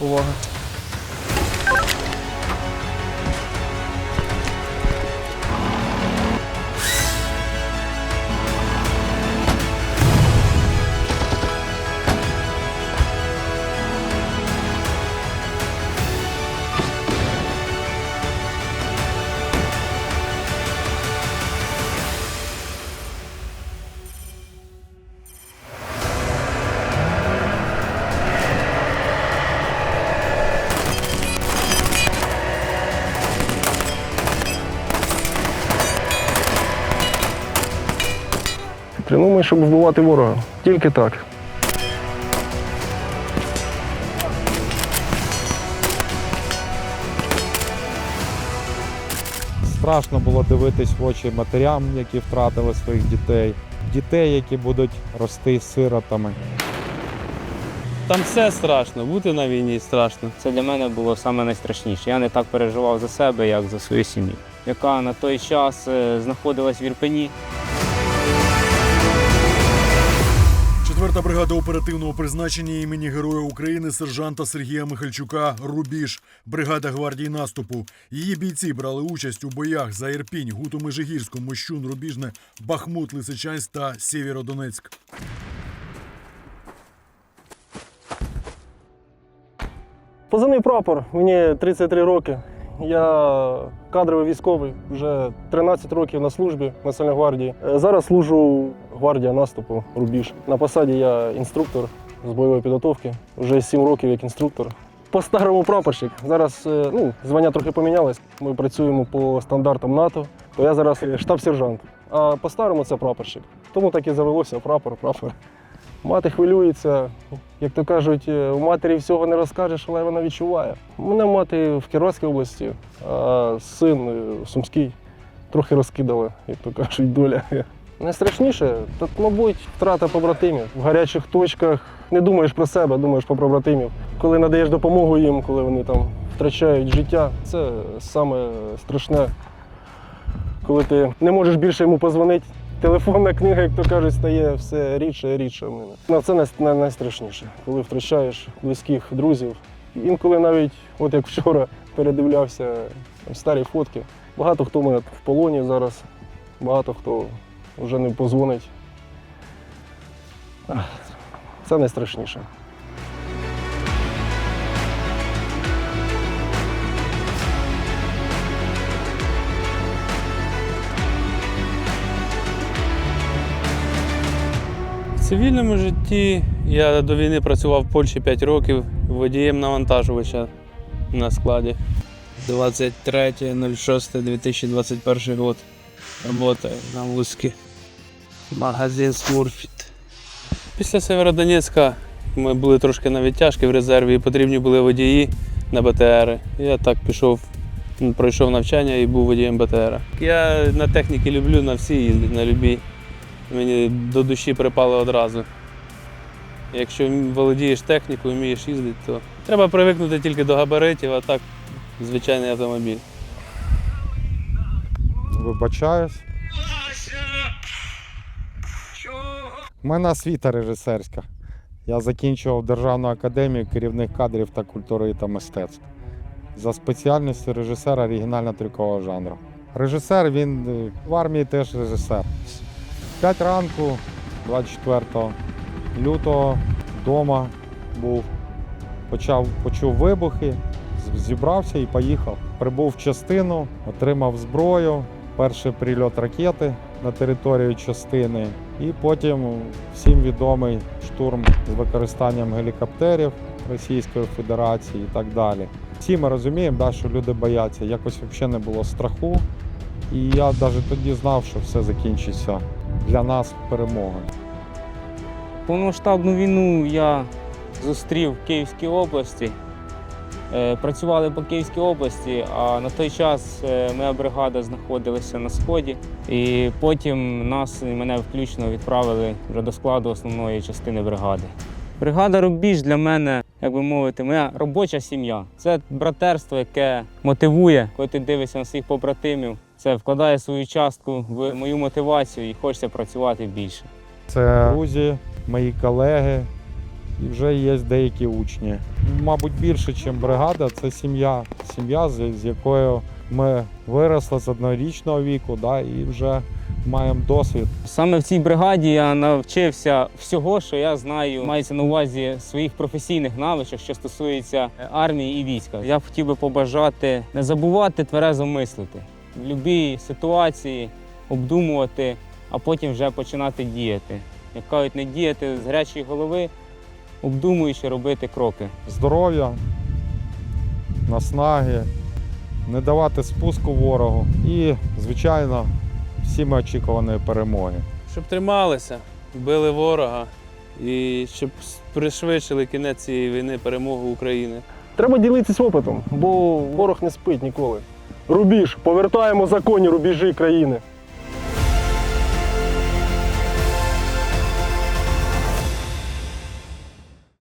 我 Тренуємо, щоб вбивати ворога. Тільки так. Страшно було дивитись в очі матерям, які втратили своїх дітей, дітей, які будуть рости сиротами. Там все страшно, бути на війні страшно. Це для мене було саме найстрашніше. Я не так переживав за себе, як за свою сім'ю, яка на той час е, знаходилась в Ірпені. Четверта бригада оперативного призначення імені Героя України сержанта Сергія Михальчука Рубіж, бригада гвардії наступу. Її бійці брали участь у боях за Ірпінь, Гуту Межигірську, Мощун, Рубіжне, Бахмут, Лисичанськ та Сєвєродонецьк. Позивний прапор, мені 33 роки. Я кадровий військовий, вже 13 років на службі Національної гвардії. Е, Зараз служу гвардія наступу Рубіж. На посаді я інструктор з бойової підготовки. Вже 7 років як інструктор. По-старому прапорщик. Зараз е, ну, звання трохи помінялось. Ми працюємо по стандартам НАТО, то я зараз штаб-сержант. А по-старому це прапорщик. Тому так і завелося прапор, прапор. Мати хвилюється, як то кажуть, е, у матері всього не розкажеш, але вона відчуває. У мене мати в Кіровській області, а син е, в Сумській. Трохи розкидала, як то кажуть, доля. Найстрашніше, тут, мабуть, втрата побратимів. В гарячих точках не думаєш про себе, думаєш про побратимів. Коли надаєш допомогу їм, коли вони там втрачають життя, це саме страшне, коли ти не можеш більше йому позвонити. Телефонна книга, як то кажуть, стає все рідше і рідше в мене. Ну, Це най- най- найстрашніше, коли втрачаєш близьких друзів. Інколи навіть, от як вчора, передивлявся старі фотки. Багато хто в мене в полоні зараз, багато хто вже не позвонить. Це найстрашніше. Цивільному житті я до війни працював в Польщі 5 років водієм навантажувача на складі. 23.06.2021 год. Работаю на Луцьке. Магазин Смурфіт. Після Северодонецька ми були трошки на відтяжки в резерві і потрібні були водії на БТР. Я так пішов, пройшов навчання і був водієм БТР. Я на техніки люблю, на всі їздити, на любі. Мені до душі припало одразу. Якщо володієш технікою, вмієш їздити, то треба привикнути тільки до габаритів, а так звичайний автомобіль. Вибачаюсь. У мене освіта режисерська. Я закінчував Державну академію керівних кадрів та культури та мистецтв. За спеціальністю режисера оригінально-трюкового жанру. Режисер він е, в армії теж режисер. В 5 ранку, 24 лютого, вдома був. Почав, почув вибухи, зібрався і поїхав. Прибув в частину, отримав зброю, перший прильот ракети на територію частини, і потім всім відомий штурм з використанням гелікоптерів Російської Федерації і так далі. Всі ми розуміємо, да, що люди бояться. Якось взагалі не було страху. І я навіть тоді знав, що все закінчиться для нас перемогою. Повномасштабну війну я зустрів в Київській області. Е, Працювали по Київській області, а на той час е, моя бригада знаходилася на сході. І потім нас мене включно відправили вже до складу основної частини бригади. Бригада Рубіж для мене, як би мовити, моя робоча сім'я. Це братерство, яке мотивує, коли ти дивишся на своїх побратимів. Це вкладає свою частку в мою мотивацію і хочеться працювати більше. Це друзі, мої колеги, і вже є деякі учні. Мабуть, більше, ніж бригада, це сім'я. Сім'я, з, якою ми виросли з однорічного віку, да, і вже маємо досвід. Саме в цій бригаді я навчився всього, що я знаю. Мається на увазі своїх професійних навичок, що стосується армії і війська. Я б хотів би побажати не забувати тверезо мислити в будь-якій ситуації, обдумувати, а потім вже починати діяти. Як кажуть, не діяти з гарячої голови, обдумуючи робити кроки. Здоров'я, наснаги, не давати спуску ворогу і, звичайно, всіми очікуваної перемоги. Щоб трималися, били ворога і щоб пришвидшили кінець цієї війни, перемогу України. Треба ділитися опитом, бо ворог не спить ніколи. Рубіж, повертаємо законні рубежі країни.